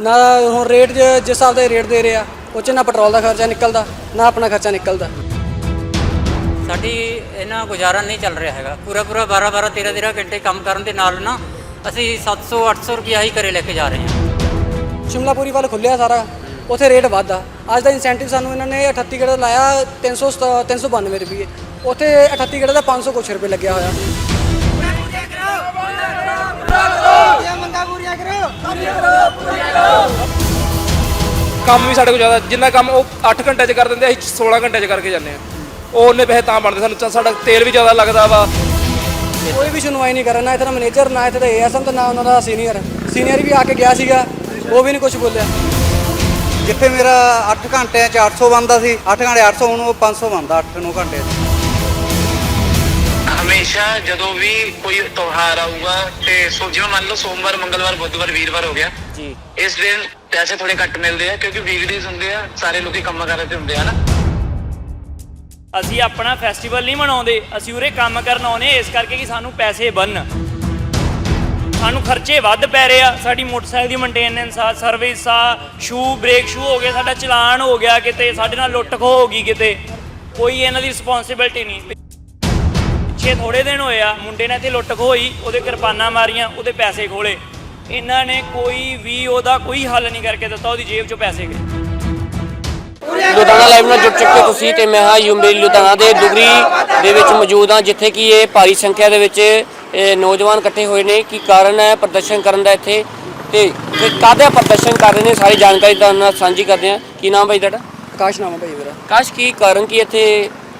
ਨਾ ਹੁਣ ਰੇਟ ਜ- ਜਿਸ ਹਿਸਾਬ ਦਾ ਰੇਟ ਦੇ ਰਿਹਾ ਉਹ 'ਚ ਨਾ ਪੈਟਰੋਲ ਦਾ ਖਰਚਾ ਨਿਕਲਦਾ ਨਾ ਆਪਣਾ ਖਰਚਾ ਨਿਕਲਦਾ। ਸਾਡੀ ਇਹਨਾਂ ਗੁਜ਼ਾਰਾ ਨਹੀਂ ਚੱਲ ਰਿਹਾ ਹੈਗਾ। ਪੂਰਾ ਪੂਰਾ 12 12 13 13 ਘੰਟੇ ਕੰਮ ਕਰਨ ਦੇ ਨਾਲ ਨਾ ਅਸੀਂ 700 800 ਰੁਪਿਆ ਹੀ ਘਰੇ ਲੈ ਕੇ ਜਾ ਰਹੇ ਹਾਂ। ਸ਼ਿਮਲਾਪੁਰੀ ਵੱਲ ਖੁੱਲਿਆ ਸਾਰਾ ਉੱਥੇ ਰੇਟ ਵੱਧਾ ਅੱਜ ਦਾ ਇਨਸੈਂਟਿਵ ਸਾਨੂੰ ਇਹਨਾਂ ਨੇ 38 ਗੇੜਾ ਲਾਇਆ 300 392 ਰੁਪਏ ਉੱਥੇ 38 ਗੇੜਾ ਦਾ 500 ਕੁਛ ਰੁਪਏ ਲੱਗਿਆ ਹੋਇਆ। ਕੰਮ ਵੀ ਸਾਡੇ ਕੋਲ ਜ਼ਿਆਦਾ ਜਿੰਨਾ ਕੰਮ ਉਹ 8 ਘੰਟੇ 'ਚ ਕਰ ਦਿੰਦੇ ਅਸੀਂ 16 ਘੰਟੇ 'ਚ ਕਰਕੇ ਜਾਂਦੇ ਆ। ਉਹ ਉਹਨੇ ਪੈਸੇ ਤਾਂ ਬਣਦੇ ਸਾਨੂੰ ਤਾਂ ਸਾਡਾ ਤੇਲ ਵੀ ਜ਼ਿਆਦਾ ਲੱਗਦਾ ਵਾ। ਕੋਈ ਵੀ ਸੁਣਵਾਈ ਨਹੀਂ ਕਰ ਨਾ ਇੱਥੇ ਦਾ ਮੈਨੇਜਰ ਨਾ ਇੱਥੇ ਦਾ ਏਐਸਐਮ ਤੇ ਨਾ ਉਹਨਾਂ ਦਾ ਸੀਨੀਅਰ ਸੀਨੀਅਰ ਵੀ ਆ ਕੇ ਗਿਆ ਸੀਗਾ ਉਹ ਵੀ ਨਹੀਂ ਕੁਝ ਬੋਲਿਆ। ਜਿੱਥੇ ਮੇਰਾ 8 ਘੰਟਿਆਂ 'ਚ 800 ਬਣਦਾ ਸੀ 8 ਘੰਟੇ 800 ਹੁਣ ਉਹ 500 ਬਣਦਾ 8-9 ਘੰਟੇ। 'ਚ ਹਮੇਸ਼ਾ ਜਦੋਂ ਵੀ ਕੋਈ ਤਿਉਹਾਰ ਆਊਗਾ ਤੇ ਸੋ ਜਿਵੇਂ ਮੰਨ ਲਓ ਸੋਮਵਾਰ ਮੰਗਲਵਾਰ ਬੁੱਧਵਾਰ ਵੀਰਵਾਰ ਹੋ ਗਿਆ। ਜੀ। ਇਸ ਦਿਨ ਪੈਸੇ ਥੋੜੇ ਘੱਟ ਮਿਲਦੇ ਆ ਕਿਉਂਕਿ ਵੀਕਡੇਜ਼ ਹੁੰਦੇ ਆ ਸਾਰੇ ਲੋਕੀ ਕੰਮਾਂ ਕਾਰਾਂ ਤੇ ਹੁੰਦੇ ਆ ਨਾ। ਅਸੀਂ ਆਪਣਾ ਫੈਸਟੀਵਲ ਨਹੀਂ ਮਨਾਉਂਦੇ ਅਸੀਂ ਉਰੇ ਕੰਮ ਕਰਨ ਆਉਨੇ ਇਸ ਕਰਕੇ ਕਿ ਸਾਨੂੰ ਪੈਸੇ ਬਣਨ। ਸਾਨੂੰ ਖਰਚੇ ਵੱਧ ਪੈ ਰਹੇ ਆ ਸਾਡੀ ਮੋਟਰਸਾਈਕਲ ਦੀ ਮੇਨਟੇਨੈਂਸ ਆ ਸਰਵਿਸ ਆ ਸ਼ੂ ਬ੍ਰੇਕ ਸ਼ੂ ਹੋ ਗਏ ਸਾਡਾ ਚਲਾਨ ਹੋ ਗਿਆ ਕਿਤੇ ਸਾਡੇ ਨਾਲ ਲੁੱਟ ਖੋ ਹੋ ਗਈ ਕਿਤੇ। ਕੋਈ ਇਹਨਾਂ ਦੀ ਰਿਸਪੌਂਸਿਬਿਲਟੀ ਨਹੀਂ। ਪਿੱਛੇ ਥੋੜੇ ਦਿਨ ਹੋਏ ਆ ਮੁੰਡੇ ਨੇ ਇੱਥੇ ਲੁੱਟ ਖੋ ਹੋਈ ਉਹਦੇ ਕਿਰਪਾਨਾਂ ਮਾਰੀਆਂ ਉਹਦੇ ਪੈਸੇ ਖੋਲੇ। ਇਹਨਾਂ ਨੇ ਕੋਈ ਵੀ ਉਹਦਾ ਕੋਈ ਹੱਲ ਨਹੀਂ ਕਰਕੇ ਦਿੱਤਾ ਉਹਦੀ ਜੇਬ 'ਚੋਂ ਪੈਸੇ ਗਏ। ਲੁਧਿਆਣਾ ਲਾਈਵ ਨਾਲ ਜੁੜ ਚੁੱਕੇ ਤੁਸੀਂ ਤੇ ਮੈਂ ਹਾਂ ਯੂਮੇ ਲੁਧਿਆਣਾ ਦੇ ਦੁਗਰੀ ਦੇ ਵਿੱਚ ਮੌਜੂਦ ਹਾਂ ਜਿੱਥੇ ਕਿ ਇਹ ਭਾਰੀ ਸੰਖਿਆ ਦੇ ਵਿੱਚ ਇਹ ਨੌਜਵਾਨ ਇਕੱਠੇ ਹੋਏ ਨੇ ਕੀ ਕਾਰਨ ਹੈ ਪ੍ਰਦਰਸ਼ਨ ਕਰਨ ਦਾ ਇੱਥੇ? ਤੇ ਤੇ ਕਾਹਦਾ ਪ੍ਰਦਰਸ਼ਨ ਕਰ ਰਹੇ ਨੇ ਸਾਰੀ ਜਾਣਕਾਰੀ ਤੁਹਾਡੇ ਨਾਲ ਸਾਂਝੀ ਕਰਦੇ ਹਾਂ। ਕੀ ਨਾਮ ਭਾਈ ਤੁਹਾਡਾ? ਆਕਾਸ਼ ਨਾਮ ਭਾਈ ਮੇਰਾ। ਕਾਸ਼ ਕੀ ਕਾਰਨ ਕੀ ਇੱਥੇ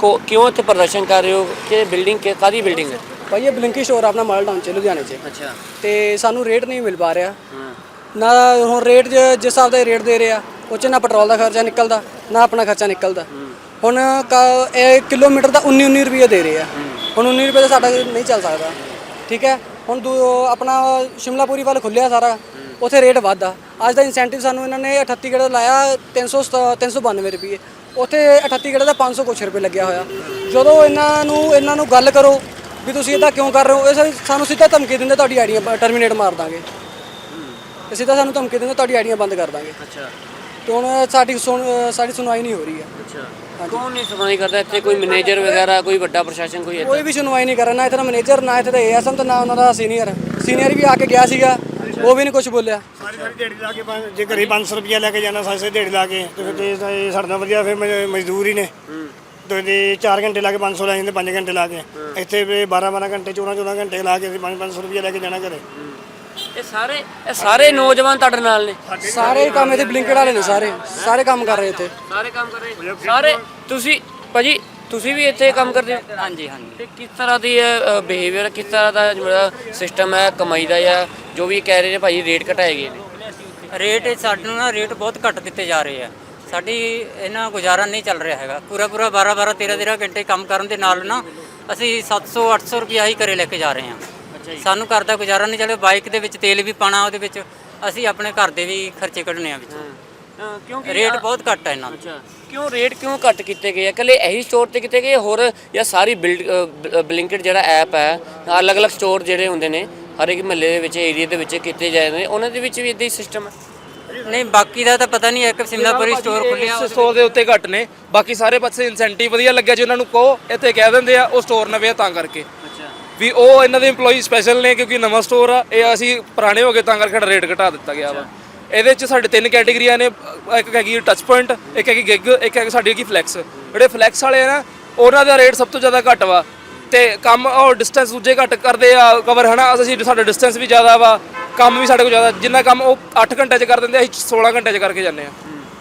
ਕਿਉਂ ਇੱਥੇ ਪ੍ਰਦਰਸ਼ਨ ਕਰ ਰਹੇ ਹੋ? ਕਿ ਬਿਲਡਿੰਗ ਕਿ ਕਾਦੀ ਬਿਲਡਿੰਗ ਹੈ? ਭਾਈ ਇਹ ਬਲਿੰਕੀ ਸਟੋਰ ਆਪਣਾ ਮਾਲ ਟਾਊਨ ਚ ਲੁਧਿਆਣੇ ਚ। ਅੱਛਾ। ਤੇ ਸਾਨੂੰ ਰੇਟ ਨਹੀਂ ਮਿਲ ਪਾ ਰਿਹਾ। ਨਾ ਹੁਣ ਰੇਟ ਜਿਸ ਹਿਸਾਬ ਦਾ ਰੇਟ ਦੇ ਰਿਹਾ ਉਹ 'ਚ ਨਾ ਪੈਟਰੋਲ ਦਾ ਖਰਚਾ ਨਿਕਲਦਾ ਨਾ ਆਪਣਾ ਖਰਚਾ ਨਿਕਲਦਾ। ਹੁਣ ਕ- ਇਹ ਕਿਲੋਮੀਟਰ ਦਾ 19 19 ਰੁਪਏ ਦੇ ਰਹੇ ਆ। ਹੁਣ 19 ਰੁਪਏ ਦਾ ਸਾਡਾ ਨਹੀਂ ਚੱਲ ਸਕਦਾ। ਠੀਕ ਹੈ? ਹੁਣ ਦੂ- ਆਪਣਾ ਸ਼ਿਮਲਾਪੁਰੀ ਵੱਲ ਖੁੱਲਿਆ ਸਾਰਾ ਉੱਥੇ ਰੇਟ ਵੱਧਾ ਅੱਜ ਦਾ ਇਨਸੈਂਟਿਵ ਸਾਨੂੰ ਇਹਨਾਂ ਨੇ 38 ਗੇੜਾ ਲਾਇਆ 300 392 ਰੁਪਏ ਉੱਥੇ 38 ਗੇੜਾ ਦਾ 500 ਕੁਛ ਰੁਪਏ ਲੱਗਿਆ ਹੋਇਆ। ਜਦੋਂ ਇਹਨਾਂ ਨੂੰ ਇਹਨਾਂ ਨੂੰ ਗੱਲ ਕਰੋ ਵੀ ਤੁਸੀਂ ਇਦਾਂ ਕਿਉਂ ਕਰ ਰਹੇ ਹੋ ਇਹ ਸਾ- ਸਾਨੂੰ ਸਿੱਧਾ ਧਮਕੀ ਦਿੰਦੇ ਤੁਹਾਡੀ ਆਈਡੀਆਂ ਟਰਮੀਨੇਟ ਮਾਰ ਦਾਂਗੇ। ਤੇ ਸਿੱਧਾ ਸਾਨੂੰ ਧਮਕੀ ਦਿੰਦੇ ਤੁਹਾਡੀ ਆਈਡੀਆਂ ਬੰਦ ਕਰ ਦਾਂਗੇ। ਅੱਛਾ। ਤੇ ਹੁਣ ਸਾਡੀ ਸੁਣ ਸਾਡੀ ਸੁਣਵਾਈ ਨਹੀਂ ਹੋ ਰਹੀ ਹੈ। ਅੱਛਾ। ਕੌਣ ਨਹੀਂ ਸੁਣਵਾਈ ਕਰਦਾ? ਇੱਥੇ ਕੋਈ ਮੈਨੇਜਰ ਵਗੈਰਾ ਕੋਈ ਵੱਡਾ ਪ੍ਰਸ਼ਾਸਨ ਕੋਈ ਇੱਥੇ ਕੋਈ ਵੀ ਸੁਣਵਾਈ ਨਹੀਂ ਕਰ ਰਿਹਾ ਨਾ ਇੱਥੇ ਦਾ ਮੈਨੇਜਰ ਨਾ ਇੱਥੇ ਦਾ ਏਐਸਐਮ ਤੇ ਨਾ ਉਹਨਾਂ ਦਾ ਸੀਨੀਅਰ। ਸੀਨੀਅਰ ਵੀ ਆ ਕੇ ਗਿਆ ਸੀਗਾ। ਉਹ ਵੀ ਨਹੀਂ ਕੁਝ ਬੋਲਿਆ। ਸਾਰੀ ਸਾਰੀ ਦਿਹਾੜੀ ਲਾ ਕੇ ਪੰਜ- ਜੇ ਘਰੇ 500 ਰੁਪਇਆ ਲੈ ਕੇ ਜਾਣਾ ਸਾਰੀ ਸਾਰੀ ਲਾ ਕੇ ਤੇ ਫਿਰ ਤੇ ਇਹ- ਇਹ ਸਾਡੇ ਨਾਲ ਵਧੀਆ ਫਿਰ ਮਜ਼- ਮਜ਼ਦੂਰ ਹੀ ਨੇ। ਤੇ ਜੇ 4 ਘੰਟੇ ਲਾ ਕੇ 500 ਲੈ ਜਾਂਦੇ 5 ਘੰਟੇ ਲਾ ਕੇ। ਇੱਥੇ ਵੀ 12 12 ਘੰਟੇ 14 14 ਘੰਟੇ ਲਾ ਕੇ 5 500 ਰੁਪਇਆ ਲੈ ਕੇ ਜਾਣਾ ਘਰੇ। ਇਹ ਸਾਰੇ ਇਹ ਸਾਰੇ ਨੌਜਵਾਨ ਤੁਹਾਡੇ ਨਾਲ ਨੇ? ਸਾਰੇ ਕੰਮ ਇੱਥੇ ਬਲਿੰਕਡ ਵਾਲੇ ਨੇ ਸਾਰੇ। ਸਾਰੇ ਕੰਮ ਕਰ ਰਹੇ ਇੱਥੇ। ਸਾਰੇ ਕੰਮ ਕਰ ਰਹੇ। ਸਾਰੇ ਤੁਸੀਂ ਭਾਜੀ ਤੁਸੀਂ ਵੀ ਇੱਥੇ ਕੰਮ ਕਰਦੇ ਹੋ? ਹਾਂਜੀ ਹਾਂਜੀ। ਤੇ ਕਿਸ ਤਰ੍ਹਾਂ ਦੀ ਬਿਹੇਵੀਅਰ ਕਿਸ ਤਰ੍ਹਾਂ ਦਾ ਜਿਹੜਾ ਸਿਸਟਮ ਹੈ ਕਮਾਈ ਦਾ ਜਾਂ ਜੋ ਵੀ ਕਹਿ ਰਹੇ ਨੇ ਭਾਈ ਰੇਟ ਘਟਾਏ ਗਏ ਨੇ? ਰੇਟ ਸਾਨੂੰ ਨਾ ਰੇਟ ਬਹੁਤ ਘੱਟ ਦਿੱਤੇ ਜਾ ਰਹੇ ਆ। ਸਾਡੀ ਇਹਨਾਂ ਗੁਜ਼ਾਰਾ ਨਹੀਂ ਚੱਲ ਰਿਹਾ ਹੈਗਾ। ਪੂਰਾ ਪੂਰਾ 12 12 13 13 ਘੰਟੇ ਕੰਮ ਕਰਨ ਦੇ ਨਾਲ ਨਾ ਅਸੀਂ 700 800 ਰੁਪਿਆ ਹੀ ਘਰੇ ਲੈ ਕੇ ਜਾ ਰਹੇ ਹਾਂ। ਸਾਨੂੰ ਘਰ ਦਾ ਗੁਜ਼ਾਰਾ ਨਹੀਂ ਚੱਲਿਆ ਬਾਈਕ ਦੇ ਵਿੱਚ ਤੇਲ ਵੀ ਪਾਣਾ ਉਹਦੇ ਵਿੱਚ ਅਸੀਂ ਆਪਣੇ ਘਰ ਦੇ ਵੀ ਖਰਚੇ ਕੱਢਣੇ ਆ ਵਿੱਚ। ਕਿਉਂਕਿ ਰੇਟ ਬਹੁਤ ਘੱਟ ਹੈ ਇਹਨਾਂ ਦਾ। ਕਿਉਂ ਰੇਟ ਕਿਉਂ ਘੱਟ ਕੀਤੇ ਗਏ ਆ? ਕੱਲੇ ਇਹੀ ਸਟੋਰ ਤੇ ਕੀਤੇ ਗਏ? ਹੋਰ ਜਾਂ ਸਾਰੀ ਬਿਲਡ ਬਲਿੰਕਡ ਜਿਹੜਾ ਐਪ ਹੈ ਅਲੱਗ-ਅਲੱਗ ਸਟੋਰ ਜਿਹੜੇ ਹੁੰਦੇ ਨੇ ਹਰ ਇੱਕ ਮਹੱਲੇ ਦੇ ਵਿੱਚ ਏਰੀਆ ਦੇ ਵਿੱਚ ਕੀਤੇ ਜਾਂਦੇ ਨੇ ਉਹਨਾਂ ਦੇ ਵਿੱਚ ਵੀ ਇਦਾਂ ਹੀ ਸਿਸਟਮ ਹੈ? ਨਹੀਂ ਬਾਕੀ ਦਾ ਤਾਂ ਪਤਾ ਨਹੀਂ ਹੈ ਕਿ ਸਿਮਲਾਪੁਰੀ ਸਟੋਰ ਖੁੱਲਿਆ ਇਸ ਸਟੋਰ ਦੇ ਉੱਤੇ ਘੱਟ ਨੇ। ਬਾਕੀ ਸਾਰੇ ਪਾਸੇ ਇਨਸੈਂਟਿਵ ਵਧੀਆ ਲੱਗਿਆ ਜੇ ਉਹਨਾਂ ਨੂੰ ਕਹੋ ਇੱਥੇ ਕਹਿ ਦਿੰਦੇ ਆ ਉਹ ਸਟੋਰ ਨਵੇਂ ਆ ਤਾਂ ਕਰਕੇ। ਵੀ ਉਹ ਇਹਨਾਂ ਦੇ EMPLOYEE ਸਪੈਸ਼ਲ ਨੇ ਕਿਉਂਕਿ ਨਵਾਂ ਸਟੋਰ ਆ ਇਹ ਅਸੀਂ ਪੁਰਾਣੇ ਹੋ ਗਏ ਤਾਂ ਕਰਕੇ ਰੇਟ ਘਟਾ ਦਿੱਤਾ ਗਿਆ ਵਾ। ਇਹਦੇ ਚ ਸਾਡੇ ਤਿੰਨ ਕੈਟੇਗਰੀਆਂ ਨੇ, ਇੱਕ ਹੈਗੀ ਟੱਚ ਪੁਆਇੰਟ ਇੱਕ ਹੈਗੀ ਗਿੱਗ ਇੱਕ ਹੈਗੀ ਸਾਡੀ ਹੈਗੀ ਫਲੈਕਸ ਜਿਹੜੇ ਫਲੈਕਸ ਵਾਲੇ ਆ ਨਾ, ਉਹਨਾਂ ਦਾ ਰੇਟ ਸਭ ਤੋਂ ਜ਼ਿਆਦਾ ਘੱਟ ਵਾ। ਤੇ ਕੰਮ ਉਹ ਡਿਸਟੈਂਸ ਦੂਜੇ ਘੱਟ ਕਰਦੇ ਆ ਕਵਰ ਹਨਾ, ਅਸੀਂ ਸਾਡਾ ਡਿਸਟੈਂਸ ਵੀ ਜ਼ਿਆਦਾ ਵਾ, ਕੰਮ ਵੀ ਸਾਡੇ ਕੋਲ ਜ਼ਿਆਦਾ, ਜਿੰਨਾ ਕੰਮ ਉਹ 8 ਘੰਟੇ 'ਚ ਕਰ ਦਿੰਦੇ ਅਸੀਂ 16 ਘੰਟੇ 'ਚ ਕਰਕੇ ਜਾਂਦੇ ਆ।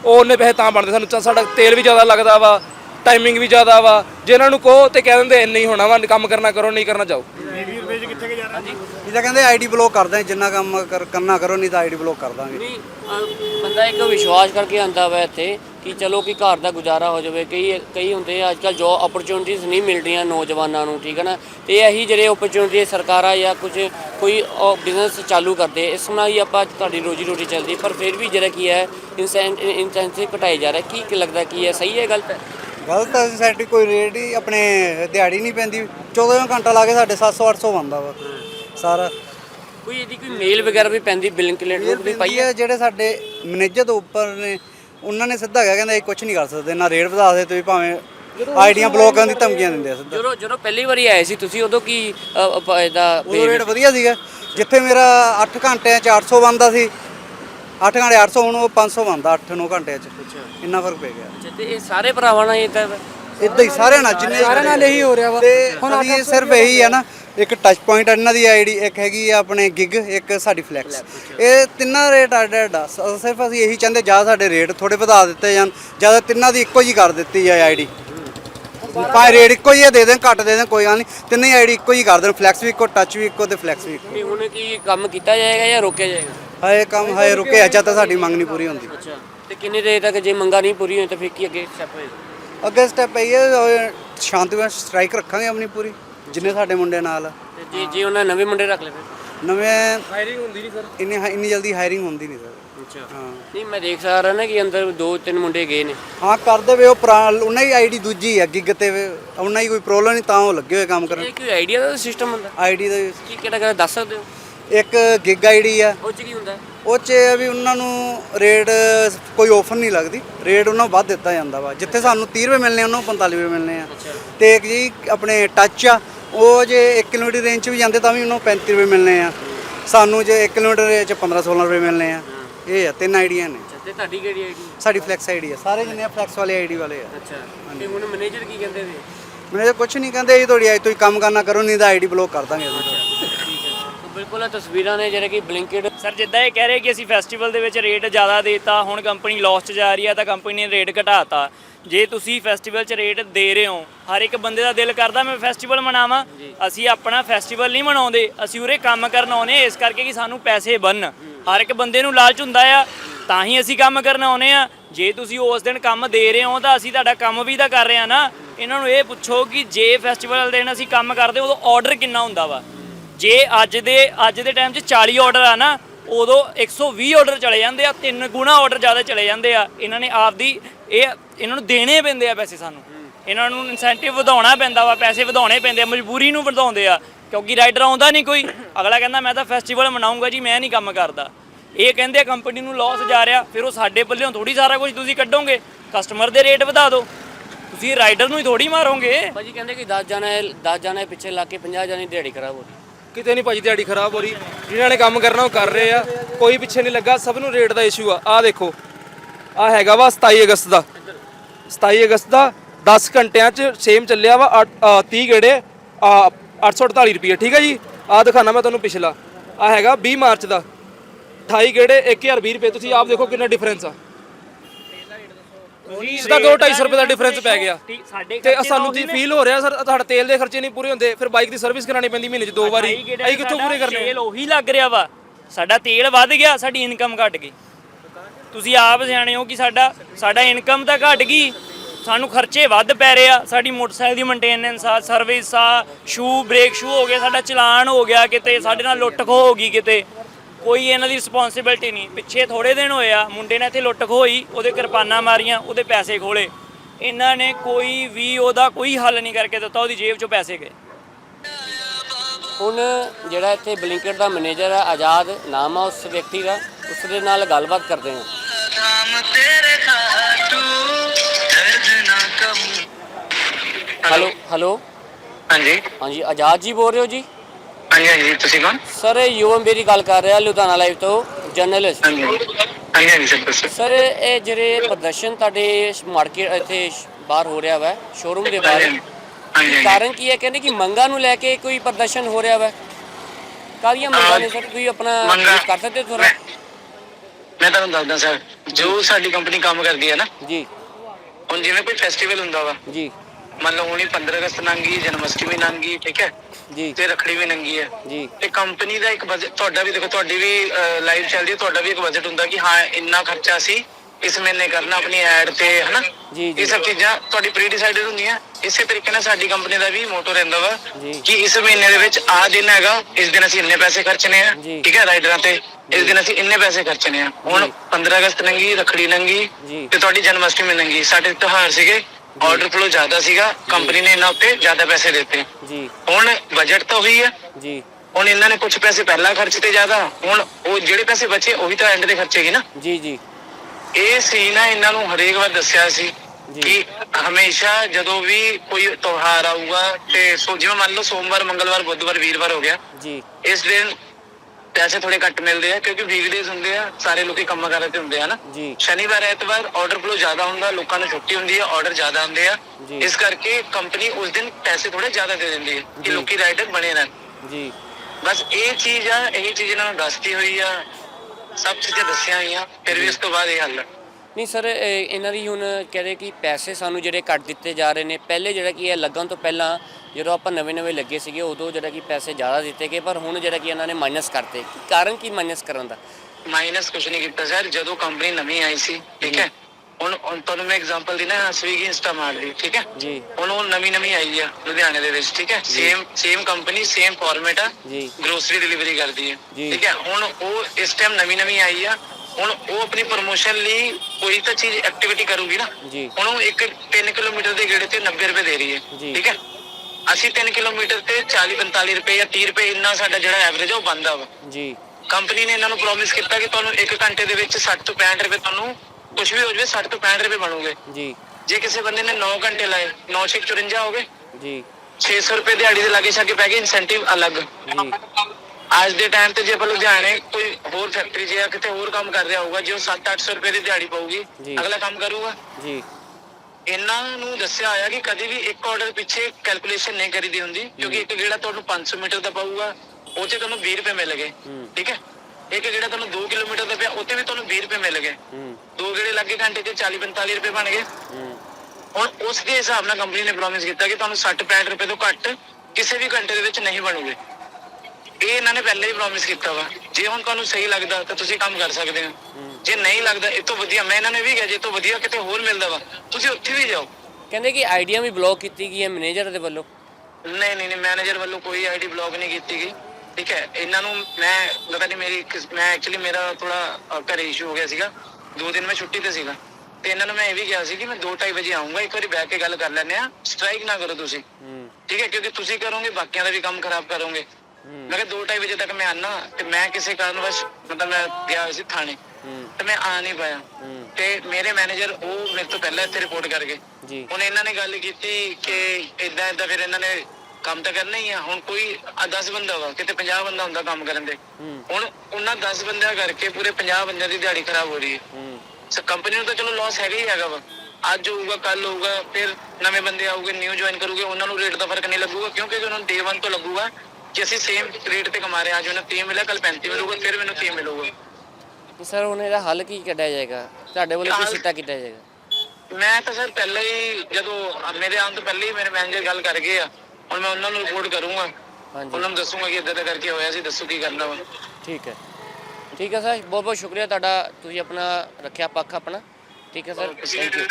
ਉਹ ਉਹਨੇ ਪੈਸੇ ਤਾਂ ਬਣਦੇ ਸਾਨੂੰ ਸਾਡਾ ਤੇਲ ਵੀ ਜ਼ਿਆਦਾ ਲੱਗਦਾ ਵਾ ਟਾਈਮਿੰਗ ਵੀ ਜ਼ਿਆਦਾ ਵਾ। ਜੇ ਇਹਨਾਂ ਨੂੰ ਕਹੋ ਤੇ ਕਹਿ ਦਿੰਦੇ, ਇੰਨਾ ਹੀ ਹੋਣਾ ਵਾ, ਕੰਮ ਕਰਨਾ ਕਰੋ, ਨਹੀਂ ਕਰਨਾ, ਜਾਓ। 20 ਰੁਪਏ ਚ ਕਿੱਥੇ ਜਾ ਰਿਹਾ ਇਹ ਤਾਂ ਕਹਿੰਦੇ ਆਈਡੀ ਬਲੌਕ ਕਰਦੇ ਜਿੰਨਾ ਕੰਮ ਕਰ- ਕਰਨਾ ਕਰੋ ਨਹੀਂ ਤਾਂ ਆਈਡੀ ਬਲੌਕ ਕਰ ਦਾਂਗੇ। ਨਹੀਂ ਅਹ ਬੰਦਾ ਇੱਕ ਵਿਸ਼ਵਾਸ ਕਰਕੇ ਆਂਦਾ ਵਾ ਇੱਥੇ ਕਿ ਚਲੋ ਕਿ ਘਰ ਦਾ ਗੁਜ਼ਾਰਾ ਹੋ ਜਾਵੇ। ਕਈ ਕਈ ਹੁੰਦੇ ਆ ਅੱਜ ਕੱਲ ਜੋਬ ਓਪਰਚੁਨਿਟੀਜ਼ ਨਹੀਂ ਮਿਲ ਰਹੀਆਂ ਨੌਜਵਾਨਾਂ ਨੂੰ ਠੀਕ ਹੈ ਨਾ? ਤੇ ਇਹੀ ਜਿਹੜੇ ਓਪਰਚੁਨਿਟੀ ਸਰਕਾਰਾਂ ਜਾਂ ਕੁਝ ਕੋਈ ਬਿਜ਼ਨਸ ਚਾਲੂ ਕਰਦੇ ਇਸ ਨਾਲ ਹੀ ਆਪਾਂ ਤੁਹਾਡੀ ਰੋਜੀ ਰੋਟੀ ਚੱਲਦੀ। ਪਰ ਫਿਰ ਵੀ ਜਿਹੜਾ ਕੀ ਹੈ ਇਨਸੈਂਟਿਵ ਘਟਾਏ ਜਾ ਰਿਹਾ। ਕੀ ਲੱਗਦਾ ਕੀ ਹੈ? ਸਹੀ ਹੈ ਗਲਤ ਹੈ ਗਲਤ ਹੈ ਸਾਡੀ ਕੋਈ ਰੇਟ ਹੀ ਆਪਣੇ ਦਿਹਾੜੀ ਨਹੀਂ ਪੈਂਦੀ। 14 ਘੰਟਾ ਲਾ ਕੇ ਸਾਡੇ 700 800 ਬਣਦਾ ਵਾ। ਸਾਰਾ। ਕੋਈ ਇਹਦੀ ਕੋਈ ਮੇਲ ਵਗੈਰਾ ਵੀ ਪੈਂਦੀ ਬਿਲਿੰਗ ਕਲੇਟ ਇਹ ਵੀ ਪਾਈ ਹੈ? ਜਿਹੜੇ ਸਾਡੇ ਮੈਨੇਜਰ ਤੋਂ ਉੱਪਰ ਨੇ ਉਹਨਾਂ ਨੇ ਸਿੱਧਾ ਕਿਹਾ ਕਹਿੰਦੇ ਕੁਝ ਨਹੀਂ ਕਰ ਸਕਦੇ ਨਾ ਰੇਟ ਵਧਾ ਸਕਦੇ ਤੁਸੀਂ ਭਾਵੇਂ ਆਈਡੀਆਂ ਬਲੌਕ ਕਰਨ ਦੀ ਧਮਕੀਆਂ ਦਿੰਦੇ ਆ ਸਿੱਧਾ। ਜਦੋਂ ਜਦੋਂ ਪਹਿਲੀ ਵਾਰੀ ਆਏ ਸੀ ਤੁਸੀਂ ਉਦੋਂ ਕੀ ਅ, ਅ, ਇਹਦਾ ਉਹ ਰੇਟ ਵਧੀਆ ਸੀਗਾ। ਜਿੱਥੇ ਮੇਰਾ 8 ਘੰਟਿਆਂ 'ਚ 800 ਬਣਦਾ ਸੀ 8 ਘੰਟੇ 800 ਹੁਣ ਉਹ 500 ਬਣਦਾ 8-9 ਘੰਟਿਆਂ 'ਚ। ਇੰਨਾ ਫ਼ਰਕ ਪੈ ਗਿਆ। ਅੱਛਾ, ਤੇ ਇਹ ਸਾਰੇ ਭਰਾਵਾਂ ਨਾਲ ਇਹ ਤਾਂ ਇਦਾਂ ਹੀ ਸਾਰਿਆਂ ਨਾਲ ਜਿੰਨੇ ਸਾਰਿਆਂ ਨਾਲ ਇਹੀ ਹੋ ਰਿਹਾ ਵਾ। ਤੇ ਹੁਣ ਇਹ ਸਿਰਫ ਇਹੀ ਹੈ ਨਾ ਇੱਕ ਟੱਚ ਪੁਆਇੰਟ ਇਹਨਾਂ ਦੀ ਆਈਡੀ ਇੱਕ ਹੈਗੀ ਆ ਆਪਣੇ ਗਿਗ ਇੱਕ ਸਾਡੀ ਫਲੈਕਸ ਇਹ ਤਿੰਨਾਂ ਰੇਟ ਆ ਸ- ਸਿਰਫ ਅਸੀਂ ਇਹੀ ਚਾਹੁੰਦੇ ਜਾਂ ਸਾਡੇ ਰੇਟ ਥੋੜੇ ਵਧਾ ਦਿੱਤੇ ਜਾਣ ਜਾਂ ਤਿੰਨਾਂ ਦੀ ਇੱਕੋ ਹੀ ਕਰ ਦਿੱਤੀ ਜਾਏ ਆਈਡੀ ਭਾਵੇਂ ਰੇਟ ਇੱਕੋ ਹੀ ਆ, ਦੇ ਦੇਣ ਘੱਟ ਦੇ ਦੇਣ ਕੋਈ ਗੱਲ ਨਹੀਂ। ਤਿੰਨੇ ਆਈਡੀ ਇੱਕੋ ਹੀ ਕਰ ਦੇਣ। ਫਲੈਕਸ ਵੀ ਇੱਕੋ ਟੱਚ ਵੀ ਇੱਕੋ ਤੇ ਫਲੈਕਸ ਵੀ ਇੱਕੋ। ਤੇ ਹੁਣ ਕੀ ਕੰਮ ਕੀਤਾ ਜਾਏਗਾ ਜਾਂ ਰੋਕਿਆ ਜਾਏਗਾ? ਹਾਏ ਕੰਮ ਹਾਏ ਰੁਕੇ ਅੱਜਾ ਤਾਂ ਸਾਡੀ ਮੰਗ ਨਹੀਂ ਪੂਰੀ ਹੁੰਦੀ। ਅੱਛਾ ਤੇ ਕਿੰਨੀ ਦੇਰ ਤੱਕ ਜੇ ਮੰਗਾ ਨਹੀਂ ਪੂਰੀ ਹੋਈ ਤਾਂ ਫਿਰ ਕੀ ਅੱਗੇ ਸਟੈਪ ਹੋਏਗਾ ਅੱਗੇ ਸਟੈਪ ਇਹ ਹੈ ਸ਼ਾਂਤੀਵਾਨ ਸਟ੍ਰਾਈਕ ਰੱਖਾਂਗੇ ਆਪਣੀ ਪੂਰੀ ਜਿੰਨੇ ਸਾਡੇ ਮੁੰਡੇ ਨਾਲ ਆ। ਤੇ ਜੇ ਜੇ ਉਹਨਾਂ ਨਵੇਂ ਮੁੰਡੇ ਰੱਖ ਲਏ ਫਿਰ? ਨਵੇਂ ਹਾਇਰਿੰਗ ਹੁੰਦੀ ਨਹੀਂ ਸਰ ਇੰਨੀ ਇੰਨੀ ਜਲਦੀ ਹਾਇਰਿੰਗ ਹੁੰਦੀ ਨਹੀਂ ਸਰ ਅੱਛਾ। ਹਾਂ। ਨਹੀਂ ਮੈਂ ਦੇਖ ਸਾ ਰਿਹਾ ਨਾ ਕਿ ਅੰਦਰ ਦੋ ਤਿੰਨ ਮੁੰਡੇ ਗਏ ਨੇ। ਹਾਂ ਕਰਦੇ ਵੇ ਉਹ ਪੁਰਾਣਾ ਉਹਨਾਂ ਦੀ ਆਈਡੀ ਦੂਜੀ ਹੈ ਗਿੱਗ ਤੇ ਵੇ ਉਹਨਾਂ ਦੀ ਕੋਈ ਪ੍ਰੋਬਲਮ ਨਹੀਂ ਤਾਂ ਉਹ ਲੱਗੇ ਹੋਏ ਕੰਮ ਕਰਨ। ਇਹ ਕੋਈ ਆਈਡੀਆ ਦਾ ਸਿਸਟਮ ਹੁੰਦਾ? ਆਈਡੀ ਦਾ ਕੀ ਕਿਹੜਾ ਕਿਹੜਾ ਦੱਸ ਸਕਦੇ ਹੋ? ਇੱਕ ਗਿੱਗ ਆਈਡੀ ਆ। ਉਹ ਚ ਕੀ ਹੁੰਦਾ? ਉਹ 'ਚ ਇਹ ਆ ਵੀ ਉਹਨਾਂ ਨੂੰ ਰੇਟ ਕੋਈ ਆਫਰ ਨਹੀਂ ਲੱਗਦੀ। ਰੇਟ ਉਹਨਾਂ ਨੂੰ ਵੱਧ ਦਿੱਤਾ ਜਾਂਦਾ ਵਾ। ਜਿੱਥੇ ਸਾਨੂੰ 30 ਰੁਪਏ ਮਿਲਨੇ ਉਹਨਾਂ ਨੂੰ 45 ਰੁਪਏ ਮਿਲਨੇ ਆ। ਤੇ ਇੱਕ ਜੀ ਆਪਣੇ ਟੱਚ ਆ ਉਹ ਜੇ 1 ਕਿਲੋਮੀਟਰ ਰੇਂਜ 'ਚ ਵੀ ਜਾਂਦੇ ਤਾਂ ਵੀ ਉਹਨਾਂ ਨੂੰ 35 ਰੁਪਏ ਮਿਲਨੇ ਆ। ਸਾਨੂੰ ਜੇ 1 ਕਿਲੋਮੀਟਰ ਰੇਂਜ 'ਚ 15 16 ਰੁਪਏ ਮਿਲਨੇ ਆ। ਇਹ ਆ ਤਿੰਨ ਆਈਡੀਆਂ ਨੇ ਤੇ ਤੁਹਾਡੀ ਕਿਹੜੀ ਆਈਡੀ ਸਾਡੀ ਫਲੈਕਸ ਆਈਡੀ ਆ। ਸਾਰੇ ਜਿੰਨੇ ਫਲੈਕਸ ਵਾਲੇ ਆਈਡੀ ਵਾਲੇ ਆ। ਅੱਛਾ। ਤੇ ਹੁਣ ਮੈਨੇਜਰ ਕੀ ਕਹਿੰਦੇ ਨੇ? ਮੈਨੂੰ ਕੁਝ ਨਹੀਂ ਕਹਿੰਦੇ ਇਹ ਤੁਹਾਡੀ ਆਈ ਤੁਸੀਂ ਕੰਮ ਕਰਨਾ ਕਰੋ ਨਹੀਂ ਤਾਂ ਆਈਡੀ ਬਲੌਕ ਕਰ ਦਾਂਗੇ। ਅਸੀਂ ਬਿਲਕੁਲ ਤਸਵੀਰਾਂ ਨੇ ਜਿਹੜੇ ਕਿ ਬਲਿੰਕਡ ਸਰ ਜਿੱਦਾਂ ਇਹ ਕਹਿ ਰਹੇ ਕਿ ਅਸੀਂ ਫੈਸਟੀਵਲ ਦੇ ਵਿੱਚ ਰੇਟ ਜ਼ਿਆਦਾ ਦੇਤਾ ਹੁਣ ਕੰਪਨੀ ਲਾਸ 'ਚ ਜਾ ਰਹੀ ਹੈ ਤਾਂ ਕੰਪਨੀ ਨੇ ਰੇਟ ਘਟਾਤਾ। ਜੇ ਤੁਸੀਂ ਫੈਸਟੀਵਲ 'ਚ ਰੇਟ ਦੇ ਰਹੇ ਹੋ ਹਰ ਇੱਕ ਬੰਦੇ ਦਾ ਦਿਲ ਕਰਦਾ ਮੈਂ ਫੈਸਟੀਵਲ ਮਨਾਵਾਂ। ਅਸੀਂ ਆਪਣਾ ਫੈਸਟੀਵਲ ਨਹੀਂ ਮਨਾਉਂਦੇ ਅਸੀਂ ਉਰੇ ਕੰਮ ਕਰਨ ਆਉਨੇ ਇਸ ਕਰਕੇ ਕਿ ਸਾਨੂੰ ਪੈਸੇ ਬਣਨ। ਹਰ ਇੱਕ ਬੰਦੇ ਨੂੰ ਲਾਲਚ ਹੁੰਦਾ ਆ ਤਾਂ ਹੀ ਅਸੀਂ ਕੰਮ ਕਰਨ ਆਉਨੇ ਆ ਜੇ ਤੁਸੀਂ ਉਸ ਦਿਨ ਕੰਮ ਦੇ ਰਹੇ ਹੋ ਤਾਂ ਅਸੀਂ ਤੁਹਾਡਾ ਕੰਮ ਵੀ ਤਾਂ ਕਰ ਰਹੇ ਆ ਨਾ। ਇਹਨਾਂ ਨੂੰ ਇਹ ਪੁੱਛੋ ਕਿ ਜੇ ਫੈਸਟੀਵਲ ਵਾਲੇ ਦਿਨ ਅਸੀਂ ਕੰਮ ਕਰਦੇ ਉਦੋਂ ਆਰਡਰ ਕਿੰਨਾ ਹੁੰਦਾ ਵਾ? ਜੇ ਅੱਜ ਦੇ ਅੱਜ ਦੇ ਟਾਈਮ 'ਚ 40 ਆਰਡਰ ਆ ਨਾ, ਉਦੋਂ 120 ਆਰਡਰ ਚਲੇ ਜਾਂਦੇ ਆ, ਤਿੰਨ ਗੁਣਾ ਆਰਡਰ ਜ਼ਿਆਦਾ ਚਲੇ ਜਾਂਦੇ ਆ। ਇਹਨਾਂ ਨੇ ਆਪਦੀ ਇਹ, ਇਹਨਾਂ ਨੂੰ ਦੇਣੇ ਪੈਂਦੇ ਆ ਪੈਸੇ ਸਾਨੂੰ। ਇਹਨਾਂ ਨੂੰ ਇਨਸੈਂਟਿਵ ਵਧਾਉਣਾ ਪੈਂਦਾ ਵਾ, ਪੈਸੇ ਵਧਾਉਣੇ ਪੈਂਦੇ ਆ, ਮਜਬੂਰੀ ਨੂੰ ਵਧਾਉਂਦੇ ਆ, ਕਿਉਂਕਿ ਰਾਈਡਰ ਆਉਂਦਾ ਨਹੀਂ ਕੋਈ। ਅਗਲਾ ਕਹਿੰਦਾ, ਮੈਂ ਤਾਂ ਫੈਸਟੀਵਲ ਮਨਾਉਂਗਾ ਜੀ, ਮੈਂ ਨਹੀਂ ਕੰਮ ਕਰਦਾ। ਇਹ ਕਹਿੰਦੇ ਆ ਕੰਪਨੀ ਨੂੰ ਲਾਸ ਜਾ ਰਿਹਾ, ਫਿਰ ਉਹ ਸਾਡੇ ਪੱਲਿਓਂ ਥੋੜੀ ਸਾਰਾ ਕੁਝ ਤੁਸੀਂ ਕੱਢੋਗੇ। ਕਸਟਮਰ ਦੇ ਰੇਟ ਵਧਾ ਦਿਓ। ਤੁਸੀਂ ਰਾਈਡਰ ਨੂੰ ਹੀ ਥੋੜੀ ਮਾਰੋਗੇ। ਭਾਜੀ ਕਹਿੰਦੇ ਕਿ 10 ਜਾਣਾ ਹੈ 10 ਜਾਣਾ ਪਿੱਛੇ ਲਾ ਕੇ 50 ਜਾਣੇ ਦਿਹਾੜੀ ਖਰਾਬ ਹੋ ਕਿਤੇ ਨਹੀਂ ਭਾਜੀ ਦਿਹਾੜੀ ਖਰਾਬ ਹੋ ਰਹੀ। ਜਿਨ੍ਹਾਂ ਨੇ ਕੰਮ ਕਰਨਾ ਉਹ ਕਰ ਰਹੇ ਆ। ਕੋਈ ਪਿੱਛੇ ਨਹੀਂ ਲੱਗਾ। ਸਭ ਨੂੰ ਰੇਟ ਦਾ ਇਸ਼ੂ ਆ। ਆ ਦੇਖੋ। ਆ ਹੈਗਾ ਵਾ 27 ਅਗਸਤ ਦਾ। 27 ਅਗਸਤ ਦਾ 10 ਘੰਟਿਆਂ ਚ ਸੇਮ ਚੱਲਿਆ ਵਾ। ਅ, 30 ਗੇੜੇ ਆ 848 ਰੁਪਏ। ਠੀਕ ਹੈ ਜੀ? ਆ ਦਿਖਾਣਾ ਮੈਂ ਤੁਹਾਨੂੰ ਪਿਛਲਾ। ਆ ਹੈਗਾ 20 ਮਾਰਚ ਦਾ। 28 ਗੇੜੇ 1020 ਰੁਪਏ। ਤੁਸੀਂ ਆਪ ਦੇਖੋ ਕਿੰਨਾ ਡਿਫਰੈਂਸ ਆ। ਸਿੱਧਾ 2 250 ਰੁਪਏ ਦਾ ਡਿਫਰੈਂਸ ਪੈ ਗਿਆ। ਤੇ ਸਾਨੂੰ ਜੀ ਫੀਲ ਹੋ ਰਿਹਾ ਸਰ ਤੁਹਾਡੇ ਤੇਲ ਦੇ ਖਰਚੇ ਨਹੀਂ ਪੂਰੇ ਹੁੰਦੇ ਫਿਰ ਬਾਈਕ ਦੀ ਸਰਵਿਸ ਕਰਾਣੀ ਪੈਂਦੀ ਮਹੀਨੇ 'ਚ ਦੋ ਵਾਰੀ। ਅਸੀਂ ਕਿੱਥੋਂ ਪੂਰੇ ਕਰਨੇ ਤੇਲ ਉਹੀ ਲੱਗ ਰਿਹਾ ਵਾ। ਸਾਡਾ ਤੇਲ ਵੱਧ ਗਿਆ ਸਾਡੀ ਇਨਕਮ ਘਟ ਗਈ। ਤੁਸੀਂ ਆਪ ਸਿਆਣੇ ਹੋ ਕਿ ਸਾਡਾ ਸਾਡਾ ਇਨਕਮ ਤਾਂ ਘਟ ਗਈ ਸਾਨੂੰ ਖਰਚੇ ਵੱਧ ਪੈ ਰਹੇ ਆ। ਸਾਡੀ ਮੋਟਰਸਾਈਕਲ ਦੀ ਮੇਨਟੇਨੈਂਸ ਆ ਸਰਵਿਸ ਆ ਸ਼ੂ ਬ੍ਰੇਕ ਸ਼ੂ ਹੋ ਗਿਆ ਸਾਡਾ ਚਲਾਨ ਹੋ ਗਿਆ ਕਿਤੇ ਸਾਡੇ ਨਾਲ ਲੁੱਟ ਖੋ ਹੋ ਗਈ ਕਿਤੇ। ਕੋਈ ਇਹਨਾਂ ਦੀ ਰਿਸਪੌਂਸਿਬਿਲਟੀ ਨਹੀਂ। ਪਿੱਛੇ ਥੋੜੇ ਦਿਨ ਹੋਏ ਆ ਮੁੰਡੇ ਨੇ ਇੱਥੇ ਲੁੱਟ ਖੋ ਹੋਈ ਉਹਦੇ ਕਿਰਪਾਨਾਂ ਮਾਰੀਆਂ ਉਹਦੇ ਪੈਸੇ ਖੋਲੇ। ਇਹਨਾਂ ਨੇ ਕੋਈ ਵੀ ਉਹਦਾ ਕੋਈ ਹੱਲ ਨਹੀਂ ਕਰਕੇ ਦਿੱਤਾ ਉਹਦੀ ਜੇਬ 'ਚੋਂ ਪੈਸੇ ਗਏ। ਹੁਣ ਜਿਹੜਾ ਇੱਥੇ ਬਲਿੰਕਡ ਦਾ ਮੈਨੇਜਰ ਹੈ ਆਜ਼ਾਦ ਨਾਮ ਆ ਉਸ ਵਿਅਕਤੀ ਦਾ ਉਸ ਦੇ ਨਾਲ ਗੱਲਬਾਤ ਕਰਦੇ ਹਾਂ। Hello hello. ਹਾਂਜੀ। ਹਾਂਜੀ ਆਜ਼ਾਦ ਜੀ ਬੋਲ ਰਹੇ ਹੋ ਜੀ? ਹਾਂਜੀ ਹਾਂਜੀ ਤੁਸੀਂ ਕੌਣ? ਸਰ ਇਹ ਯੂਐਮ ਮੇਰੀ ਗੱਲ ਕਰ ਰਿਹਾ ਲੁਧਿਆਣਾ ਲਾਈਵ ਤੋਂ ਜਰਨਲਿਸਟ ਹਾਂਜੀ ਹਾਂਜੀ ਹਾਂਜੀ ਸਰ ਦੱਸੋ। ਸਰ ਇਹ ਜਿਹੜੇ ਪ੍ਰਦਰਸ਼ਨ ਤੁਹਾਡੇ ਮਾਰਕੀਟ ਇੱਥੇ ਬਾਹਰ ਹੋ ਰਿਹਾ ਵਾ ਸ਼ੋਰੂਮ ਦੇ ਬਾਹਰ ਹਾਂਜੀ ਕਾਰਨ ਕੀ ਹੈ? ਕਹਿੰਦੇ ਕਿ ਮੰਗਾਂ ਨੂੰ ਲੈ ਕੇ ਕੋਈ ਪ੍ਰਦਰਸ਼ਨ ਹੋ ਰਿਹਾ ਵਾ। ਕਾਹਦੀਆਂ ਮੰਗਾਂ ਨੇ ਸਰ? ਤੁਸੀਂ ਆਪਣਾ ਕਰ ਸਕਦੇ ਹੋ ਥੋੜਾ ਮੈਂ ਤੁਹਾਨੂੰ ਦੱਸਦਾ ਸਰ ਜੋ ਸਾਡੀ ਕੰਪਨੀ ਕੰਮ ਕਰਦੀ ਹੈ ਨਾ ਜੀ। ਹੁਣ ਜਿਵੇਂ ਕੋਈ ਫੈਸਟੀਵਲ ਹੁੰਦਾ ਵਾ ਜੀ। ਮੰਨ ਲਓ ਹੁਣੀ 15 ਅਗਸਤ ਲੰਘੀ ਜਨਮ ਅਸ਼ਟਮੀ ਲੰਘੀ ਠੀਕ ਹੈ? ਜੀ। ਤੇ ਰੱਖੜੀ ਵੀ ਲੰਘੀ ਹੈ। ਜੀ। ਤੇ ਕੰਪਨੀ ਦਾ ਇੱਕ ਬਜਟ ਤੁਹਾਡਾ ਵੀ ਦੇਖੋ ਤੁਹਾਡੀ ਵੀ ਲਾਈਵ ਚੱਲਦੀ ਹੈ ਤੁਹਾਡਾ ਵੀ ਇੱਕ ਬਜਟ ਹੁੰਦਾ ਕਿ ਹਾਂ ਇੰਨਾ ਖਰਚਾ ਸੀ ਇਸ ਮਹੀਨੇ ਕਰਨਾ ਆਪਣੀ ਐਡ ਤੇ ਹਨਾ? ਜੀ, ਜੀ। ਇਹ ਸਭ ਚੀਜ਼ਾਂ ਤੁਹਾਡੀ ਪ੍ਰੀ ਡਿਸਾਈਡਡ ਹੁੰਦੀਆਂ। ਇਸੇ ਤਰੀਕੇ ਨਾਲ ਸਾਡੀ ਕੰਪਨੀ ਦਾ ਵੀ ਮੋਟੋ ਰਹਿੰਦਾ ਵਾ। ਕਿ ਇਸ ਮਹੀਨੇ ਦੇ ਵਿੱਚ ਆਹ ਦਿਨ ਹੈਗਾ ਇਸ ਦਿਨ ਅਸੀਂ ਇੰਨੇ ਪੈਸੇ ਖਰਚਣੇ ਆ। ਠੀਕ ਹੈ ਰਾਈਡਰਾਂ ਤੇ। ਇਸ ਦਿਨ ਅਸੀਂ ਇੰਨੇ ਪੈਸੇ ਖਰਚਣੇ ਆ। ਹੁਣ 15 ਅਗਸਤ ਲੰਘੀ ਰੱਖੜੀ ਜੀ। ਤੇ ਤੁਹਾਡੀ ਜਨਮ ਅਸ਼ਟਮੀ ਲੰਘੀ। ਸਾਡੇ ਤਿਉਹਾਰ ਸੀਗੇ। ਆਰਡਰ ਫਲੋ ਜ਼ਿਆਦਾ ਸੀਗਾ ਕੰਪਨੀ ਨੇ ਇਹਨਾਂ ਉੱਤੇ ਜ਼ਿਆਦਾ ਪੈਸੇ ਦਿੱਤੇ। ਜੀ। ਹੁਣ ਬਜਟ ਤਾਂ ਉਹੀ ਹੈ ਜੀ। ਹੁਣ ਇਹਨਾਂ ਨੇ ਕੁਝ ਪੈਸੇ ਪਹਿਲਾਂ ਖਰਚਤੇ ਜ਼ਿਆਦਾ ਹੁਣ ਉਹ ਜਿਹੜੇ ਪੈਸੇ ਬਚੇ ਉਹ ਵੀ ਤਾਂ ਐਂਡ ਤੇ ਖਰਚੇਗੀ ਨਾ। ਜੀ ਜੀ। ਇਹ ਸੀ ਨਾ ਇਹਨਾਂ ਨੂੰ ਹਰੇਕ ਵਾਰ ਦੱਸਿਆ ਸੀ ਕਿ ਹਮੇਸ਼ਾ ਜਦੋਂ ਵੀ ਕੋਈ ਤਿਉਹਾਰ ਆਊਗਾ ਤੇ ਸੋ ਜਿਵੇਂ ਮੰਨ ਲਓ ਸੋਮਵਾਰ ਮੰਗਲਵਾਰ ਬੁੱਧਵਾਰ ਵੀਰਵਾਰ ਹੋ ਗਿਆ। ਜੀ। ਇਸ ਦਿਨ ਪੈਸੇ ਥੋੜੇ ਘੱਟ ਮਿਲਦੇ ਆ ਕਿਉਂਕਿ ਵੀਕਡੇਜ਼ ਹੁੰਦੇ ਆ ਸਾਰੇ ਲੋਕੀ ਕੰਮ ਕਾਰ ਤੇ ਹੁੰਦੇ ਆ ਨਾ। ਜੀ। ਸ਼ਨੀਵਾਰ ਐਤਵਾਰ ਆਰਡਰ ਫਲੋ ਜ਼ਿਆਦਾ ਹੁੰਦਾ ਲੋਕਾਂ ਨੂੰ ਛੁੱਟੀ ਹੁੰਦੀ ਹੈ ਆਰਡਰ ਜ਼ਿਆਦਾ ਆਉਂਦੇ ਆ। ਜੀ। ਇਸ ਕਰਕੇ ਕੰਪਨੀ ਉਸ ਦਿਨ ਪੈਸੇ ਥੋੜੇ ਜ਼ਿਆਦਾ ਦੇ ਦਿੰਦੀ ਹੈ ਕਿ ਲੋਕੀ ਰਾਈਡਰ ਬਣੇ ਰਹਿਣ। ਜੀ। ਬਸ ਇਹ ਚੀਜ਼ ਆ ਇਹ ਚੀਜ਼ ਇਹਨਾਂ ਨੂੰ ਦੱਸਤੀ ਹੋਈ ਆ ਸਭ ਚੀਜ਼ਾਂ ਦੱਸੀਆਂ ਹੋਈਆਂ ਫਿਰ ਵੀ ਉਸ ਤੋਂ ਬਾਅਦ ਇਹ ਹੱਲ। ਨਹੀਂ ਸਰ ਇਹ- ਇਹਨਾਂ ਦੀ ਹੁਣ ਕਹਿੰਦੇ ਕਿ ਪੈਸੇ ਸਾਨੂੰ ਜਿਹੜੇ ਕੱਟ ਦਿੱਤੇ ਜਾ ਰਹੇ ਨੇ। ਪਹਿਲੇ ਜਿਹੜਾ ਕਿ ਇਹ ਲੱਗਣ ਤੋਂ ਪਹਿਲਾਂ ਜਦੋਂ ਆਪਾਂ ਨਵੇਂ-ਨਵੇਂ ਲੱਗੇ ਸੀਗੇ ਉਦੋਂ ਜਿਹੜਾ ਕਿ ਪੈਸੇ ਜ਼ਿਆਦਾ ਦਿੱਤੇ ਗਏ ਪਰ ਹੁਣ ਜਿਹੜਾ ਕਿ ਇਹਨਾਂ ਨੇ ਮਾਈਨਸ ਕਰਤੇ। ਕਾਰਨ ਕੀ ਮਾਈਨਸ ਕਰਨ ਦਾ? ਮਾਈਨਸ ਕੁਝ ਨਹੀਂ ਕੀਤਾ ਸਰ ਜਦੋਂ ਕੰਪਨੀ ਨਵੀਂ ਆਈ ਸੀ ਠੀਕ ਹੈ? ਹੁਣ ਹੁਣ ਤੁਹਾਨੂੰ ਮੈਂ ਐਗਜ਼ਾਮਪਲ ਦਿਨਾ ਸਵੀਗੀ ਇੰਸਟਾਮਾਰਟ ਦੀ ਠੀਕ ਹੈ? ਜੀ। ਹੁਣ ਉਹ ਨਵੀਂ ਨਵੀਂ ਆਈ ਆ ਲੁਧਿਆਣੇ ਦੇ ਵਿੱਚ ਠੀਕ ਹੈ? Same same company same format ਆ ਜੀ। ਗਰੋਸਰੀ ਡਿਲੀਵਰੀ ਕਰਦੀ ਹੈ। ਠੀਕ ਹੈ? ਹੁਣ ਉਹ ਇਸ ਟਾਈਮ ਨਵੀਂ ਨਵੀਂ ਆਈ ਆ ਹੁਣ ਉਹ ਆਪਣੀ ਪ੍ਰੋਮੋਸ਼ਨ ਲਈ ਕੋਈ ਤਾਂ ਚੀਜ਼ ਐਕਟੀਵਿਟੀ ਕਰੂਗੀ ਨਾ ਜੀ। ਹੁਣ ਉਹ ਇੱਕ 3 ਕਿਲੋਮੀਟਰ ਦੇ ਗੇੜੇ ਤੇ 90 ਰੁਪਏ ਦੇ ਰਹੀ ਹੈ ਜੀ। ਠੀਕ ਹੈ? ਅਸੀਂ 3 ਕਿਲੋਮੀਟਰ ਤੇ 40 45 ਰੁਪਏ ਜਾਂ 30 ਰੁਪਏ ਇੰਨਾ ਸਾਡਾ ਜਿਹੜਾ ਐਵਰੇਜ ਉਹ ਬੰਦਾ ਵਾ। ਜੀ। ਕੰਪਨੀ ਨੇ ਇਹਨਾਂ ਨੂੰ ਪ੍ਰੋਮਿਸ ਕੀਤਾ ਕਿ ਤੁਹਾਨੂੰ 1 ਘੰਟੇ ਦੇ ਵਿੱਚ 60 ਤੋਂ 65 ਰੁਪਏ ਤੁਹਾਨੂੰ ਕੁਝ ਵੀ ਹੋ ਜਾਵੇ 60 ਤੋਂ 65 ਰੁਪਏ ਬਣੋਗੇ। ਜੀ। ਜੇ ਕਿਸੇ ਬੰਦੇ ਨੇ 9 ਘੰਟੇ ਲਾਏ 9 ਛੇ 54 ਹੋ ਗਏ ਜੀ। 600 ਰੁਪਏ ਦਿਹਾੜੀ ਦੇ ਲਾਗੇ ਛਾਗੇ ਪੈ ਗਏ ਇਨਸੈਂਟਿਵ ਅਲੱਗ। ਅੱਜ ਦੇ ਟਾਈਮ ਤੇ ਜੇ ਆਪਾਂ ਲੁਧਿਆਣੇ ਕੋਈ ਹੋਰ ਫੈਕਟਰੀ 'ਚ ਜਾਂ ਕਿਤੇ ਹੋਰ ਕੰਮ ਕਰ ਰਿਹਾ ਹੋਊਗਾ ਜੇ ਉਹ 7-800 ਰੁਪਏ ਦੀ ਦਿਹਾੜੀ ਪਾਊਗੀ ਜੀ। ਅਗਲਾ ਕੰਮ ਕਰੂਗਾ? ਜੀ। ਇਹਨਾਂ ਨੂੰ ਦੱਸਿਆ ਹੋਇਆ ਕਿ ਕਦੇ ਵੀ ਇੱਕ ਆਰਡਰ ਪਿੱਛੇ ਕੈਲਕੂਲੇਸ਼ਨ ਨਹੀਂ ਕਰੀਦੀ ਹੁੰਦੀ ਕਿਉਂਕਿ ਇੱਕ ਗੇੜਾ ਤੁਹਾਨੂੰ 500 ਮੀਟਰ ਦਾ ਪਊਗਾ ਉਹ 'ਚ ਤੁਹਾਨੂੰ 20 ਰੁਪਏ ਮਿਲ ਗਏ। ਠੀਕ ਹੈ? ਇੱਕ ਗੇੜਾ ਤੁਹਾਨੂੰ 2 ਕਿਲੋਮੀਟਰ ਦਾ ਪਿਆ ਉਹ 'ਤੇ ਵੀ ਤੁਹਾਨੂੰ 20 ਰੁਪਏ ਮਿਲ ਗਏ। ਹੂੰ। ਦੋ ਗੇੜੇ ਲੱਗੇ ਘੰਟੇ 'ਚ 40 45 ਰੁਪਏ ਬਣ ਗਏ। ਹੂੰ। ਹੁਣ ਉਸ ਦੇ ਹਿਸਾਬ ਨਾਲ ਕੰਪਨੀ ਨੇ ਪ੍ਰੋਮਿਸ ਕੀਤਾ ਕਿ ਤੁਹਾਨੂੰ 60 65 ਰੁਪਏ ਤੋਂ ਘੱਟ ਕਿਸੇ ਵੀ ਘੰਟੇ ਦੇ ਵਿੱਚ ਨਹੀਂ ਬਣੂਗੇ। ਇਹ ਇਹਨਾਂ ਨੇ ਪਹਿਲੇ ਹੀ ਪ੍ਰੋਮਿਸ ਕੀਤਾ ਵਾ। ਜੇ ਹੁਣ ਤੁਹਾਨੂੰ ਸਹੀ ਲੱਗਦਾ ਤਾਂ ਤੁਸੀਂ ਕੰਮ ਕਰ ਸਕਦੇ ਹੋ। ਜੇ ਨਹੀਂ ਲੱਗਦਾ ਇਹ ਤੋਂ ਵਧੀਆ ਮੈਂ ਇਹਨਾਂ ਨੇ ਵੀ ਕਿਹਾ ਜੇ ਤੋਂ ਵਧੀਆ ਕਿਤੇ ਹੋਰ ਮਿਲਦਾ ਵਾ ਤੁਸੀਂ ਉੱਥੇ ਵੀ ਜਾਓ। ਕਹਿੰਦੇ ਕਿ ਆਈਡੀਆ ਵੀ ਬਲੌਕ ਕੀਤੀ ਗਈ ਹੈ ਮੈਨੇਜਰ ਦੇ ਵੱਲੋਂ। ਨਹੀਂ ਨਹੀਂ ਨਹੀਂ ਮੈਨੇਜਰ ਵੱਲੋਂ ਕੋਈ ਆਈਡੀ ਬਲੌਕ ਨਹੀਂ ਕੀਤੀ ਗਈ। ਠੀਕ ਹੈ ਇਹਨਾਂ ਨੂੰ ਮੈਂ ਪਤਾ ਨਹੀਂ ਮੇਰੀ ਮੈਂ ਐਕਚੁਅਲੀ ਮੇਰਾ ਥੋੜਾ ਘਰੇ ਇਸ਼ੂ ਹੋ ਗਿਆ ਸੀਗਾ। ਦੋ ਦਿਨ ਮੈਂ ਛੁੱਟੀ ਤੇ ਸੀਗਾ। ਤੇ ਇਹਨਾਂ ਨੂੰ ਮੈਂ ਇਹ ਵੀ ਕਿਹਾ ਸੀ ਕਿ ਮੈਂ 2:30 ਵਜੇ ਆਉਂਗਾ ਇੱਕ ਵਾਰੀ ਬੈਠ ਕੇ ਗੱਲ ਕਰ ਲੈਂਦੇ ਆ ਸਟ੍ਰਾਈਕ ਨਾ ਕਰੋ ਤੁਸੀਂ। ਠੀਕ ਹੈ ਕਿਉਂਕਿ ਤੁਸੀਂ ਕਰੋਗੇ ਬਾਕੀਆਂ ਦਾ ਵੀ ਕੰਮ ਖਰਾਬ ਕਰੋਗੇ। ਮੈਂ ਕਿਹਾ 2:30 ਵਜੇ ਤੱਕ ਮੈਂ ਆਨਾ ਤੇ ਮੈਂ ਕਿਸੇ ਕਾਰਨਵਸ਼ ਮਤਲਬ ਮੈਂ ਗਿਆ ਹੋਇਆ ਸੀ ਥਾਣੇ ਤੇ ਮੈਂ ਆ ਨਹੀਂ ਪਾਇਆ। ਤੇ ਮੇਰੇ ਮੈਨੇਜਰ ਉਹ ਮੇਰੇ ਤੋਂ ਪਹਿਲਾਂ ਇੱਥੇ ਰਿਪੋਰਟ ਕਰ ਗਏ ਹੁਣ ਇਹਨਾਂ ਨੇ ਗੱਲ ਕੀਤੀ ਕਿ ਇਦਾਂ ਇਦਾਂ ਫਿਰ ਇਹਨਾਂ ਨੇ ਕੰਮ ਤਾਂ ਕਰਨਾ ਹੀ ਆ। ਹੁਣ ਕੋਈ 10 ਬੰਦਾ ਵਾ ਕਿਤੇ 50 ਬੰਦਾ ਹੁੰਦਾ ਕੰਮ ਕਰਨ ਦੇ। ਹੁਣ ਉਹਨਾਂ 10 ਬੰਦਿਆਂ ਕਰਕੇ ਪੂਰੇ 50 ਬੰਦਿਆਂ ਦੀ ਦਿਹਾੜੀ ਖਰਾਬ ਹੋ ਰਹੀ ਹੈ। ਹੂੰ। ਸੋ ਕੰਪਨੀ ਨੂੰ ਤਾਂ ਚਲੋ ਲਾਸ ਹੈਗਾ ਹੀ ਹੈਗਾ ਵਾ। ਅੱਜ ਹੋਊਗਾ ਕੱਲ ਹੋਊਗਾ ਫਿਰ ਨਵੇਂ ਬੰਦੇ ਆਉਗੇ ਨਿਊ ਜੁਆਇਨ ਕਰੂਗੇ ਉਹਨਾਂ ਨੂੰ ਰੇਟ ਦਾ ਫ਼ਰਕ ਨਹੀਂ ਲੱਗੂਗਾ ਕਿਉਂਕਿ ਉਹਨਾਂ ਨੂੰ ਡੇ 1 ਤੋਂ ਲੱਗੂਗਾ ਕਿ ਅਸੀਂ ਸੇਮ ਰੇਟ ਤੇ ਕਮਾ ਰਹੇ ਹਾਂ ਅੱਜ ਮੈਨੂੰ 30 ਮਿਲਿਆ ਕੱਲ 35 ਮਿਲੂਗਾ ਫਿਰ ਮੈਨੂੰ 30 ਮਿਲੂਗਾ। ਸਰ ਹੁਣ ਇਹਦਾ ਹੱਲ ਕੀ ਕੱਢਿਆ ਜਾਏਗਾ? ਤੁਹਾਡੇ ਵੱਲੋਂ ਕੀ ਸਿੱਟਾ ਕੀਤਾ ਜਾਏਗਾ? ਮੈਂ ਤਾਂ ਸਰ ਪਹਿਲਾਂ ਹੀ ਜਦੋਂ ਮੇਰੇ ਆਉਣ ਤੋਂ ਪਹਿਲਾਂ ਹੀ ਮੇਰੇ ਮੈਨੇਜਰ ਗੱਲ ਕਰ ਗਏ ਆ ਹੁਣ ਮੈਂ ਉਹਨਾਂ ਨੂੰ ਰਿਪੋਰਟ ਕਰੂੰਗਾ। ਹਾਂਜੀ। ਉਹਨਾਂ ਨੂੰ ਦੱਸੂਗਾ ਕਿ ਇਦਾਂ ਦਾ ਕਰਕੇ ਹੋਇਆ ਸੀ ਦੱਸੋ ਕੀ ਕਰਨਾ ਵਾ। ਠੀਕ ਹੈ। ਠੀਕ ਹੈ ਸਰ ਬਹੁਤ ਬਹੁਤ ਸ਼ੁਕਰੀਆ ਤੁਹਾਡਾ ਤੁਸੀਂ ਆਪਣਾ ਰੱਖਿਆ ਪੱਖ ਆਪਣਾ। ਠੀਕ ਹੈ sir thank you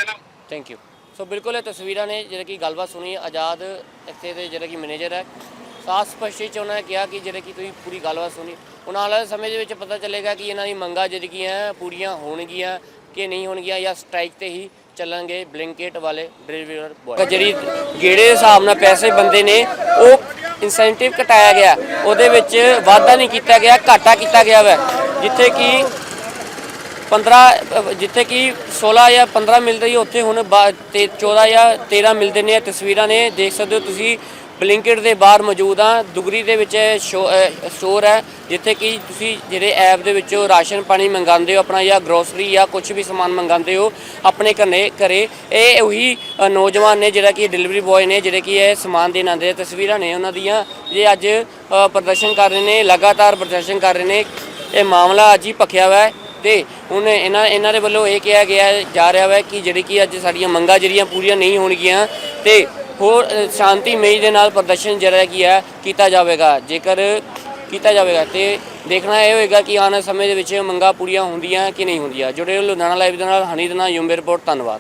thank you so ਬਿਲਕੁਲ ਇਹ ਤਸਵੀਰਾਂ ਨੇ ਜਿਹੜੇ ਕਿ ਗੱਲਬਾਤ ਸੁਣੀ ਆਜ਼ਾਦ ਇੱਥੇ ਦੇ ਜਿਹੜੇ ਕਿ ਮੈਨੇਜਰ ਹੈ ਸਾਫ਼ ਸਪਸ਼ਟੀ ਚ ਉਹਨਾਂ ਨੇ ਕਿਹਾ ਕਿ ਜਿਹੜੇ ਕਿ ਤੁਸੀਂ ਪੂਰੀ ਗੱਲਬਾਤ ਸੁਣੀ, ਉਹਨਾਂ ਆਉਣ ਵਾਲੇ ਸਮੇਂ ਦੇ ਵਿੱਚ ਪਤਾ ਚੱਲੇਗਾ ਕਿ ਇਹਨਾਂ ਦੀ ਮੰਗਾਂ ਜਿਹੜੀਆਂ ਪੂਰੀਆਂ ਹੋਣਗੀਆਂ ਕਿ ਨਹੀਂ ਹੋਣਗੀਆਂ ਜਾਂ ਸਟ੍ਰਾਈਕ ਤੇ ਹੀ ਚੱਲਾਂਗੇ ਬਲਿੰਕੇਟ ਵਾਲੇ ਡਿਲੀਵਰ ਬॉय ਜਿਹੜੀ ਜਿਹੜੇ ਹਿਸਾਬ ਨਾਲ ਪੈਸੇ ਬੰਦੇ ਨੇ, ਉਹ ਇਨਸੈਂਟਿਵ ਘਟਾਇਆ ਗਿਆ। ਉਹਦੇ ਵਿੱਚ ਵਾਧਾ ਨਹੀਂ ਕੀਤਾ ਗਿਆ, ਘਾਟਾ ਕੀਤਾ ਗਿਆ ਵਾ। ਜਿੱਥੇ ਕਿ 15 ਜਿੱਥੇ ਕਿ 16 ਜਾਂ 15 ਮਿਲ ਰਹੀ ਉੱਥੇ ਹੁਣ ਬਾ- ਤੇ 14 ਜਾਂ 13 ਮਿਲਦੇ ਨੇ ਤਸਵੀਰਾਂ ਨੇ। ਦੇਖ ਸਕਦੇ ਹੋ ਤੁਸੀਂ ਬਲਿੰਕਟ ਦੇ ਬਾਹਰ ਮੌਜੂਦ ਆ। ਦੁਗਰੀ ਦੇ ਵਿੱਚ ਸਟੋਰ ਹੈ, ਜਿੱਥੇ ਕਿ ਤੁਸੀਂ ਜਿਹੜੇ ਐਪ ਦੇ ਵਿੱਚੋਂ ਰਾਸ਼ਨ ਪਾਣੀ ਮੰਗਾਉਂਦੇ ਹੋ, ਆਪਣਾ ਜਾਂ ਗਰੋਸਰੀ ਜਾਂ ਕੁਝ ਵੀ ਸਮਾਨ ਮੰਗਾਉਂਦੇ ਹੋ, ਆਪਣੇ ਘਰੇ ਘਰੇ। ਇਹ ਉਹੀ ਨੌਜਵਾਨ ਨੇ ਜਿਹੜਾ ਕਿ ਡਿਲੀਵਰੀ ਬॉय ਨੇ, ਜਿਹੜੇ ਕਿ ਇਹ ਸਮਾਨ ਦੇਣ ਆਉਂਦੇ ਆ, ਤਸਵੀਰਾਂ ਨੇ ਉਹਨਾਂ ਦੀਆਂ। ਇਹ ਅੱਜ ਪ੍ਰਦਰਸ਼ਨ ਕਰ ਰਹੇ ਨੇ, ਲਗਾਤਾਰ ਪ੍ਰਦਰਸ਼ਨ ਕਰ ਰਹੇ ਨੇ। ਇਹ ਮਾਮਲਾ ਅੱਜ ਹੀ ਭਖਿਆ ਹੋਇਆ ਹੈ ਤੇ ਹੁਣ ਇਹਨਾਂ ਇਹਨਾਂ ਦੇ ਵੱਲੋਂ ਇਹ ਕਿਹਾ ਗਿਆ ਜਾ ਰਿਹਾ ਹੈ ਕਿ ਜਿਹੜੀ ਕਿ ਅੱਜ ਸਾਡੀਆਂ ਮੰਗਾਂ ਜਿਹੜੀਆਂ ਪੂਰੀਆਂ ਨਹੀਂ ਹੋਣਗੀਆਂ ਤੇ ਹੋਰ ਅ, ਸ਼ਾਂਤੀਮਈ ਦੇ ਨਾਲ ਪ੍ਰਦਰਸ਼ਨ ਜਿਹੜਾ ਕੀ ਹੈ ਕੀਤਾ ਜਾਵੇਗਾ। ਜੇਕਰ ਕੀਤਾ ਜਾਵੇਗਾ ਤੇ ਦੇਖਣਾ ਇਹ ਹੋਏਗਾ ਕਿ ਆਉਣ ਸਮੇਂ ਦੇ ਵਿੱਚ ਮੰਗਾਂ ਪੂਰੀਆਂ ਹੁੰਦੀਆਂ ਕਿ ਨਹੀਂ ਹੁੰਦੀਆਂ। ਜੁੜੇ ਲੁਧਿਆਣਾ ਲਾਈਵ ਦੇ ਨਾਲ ਹਨੀ ਦੇ ਨਾਲ ਯੂਮੇ ਰਿਪੋਰਟ ਧੰਨਵਾਦ।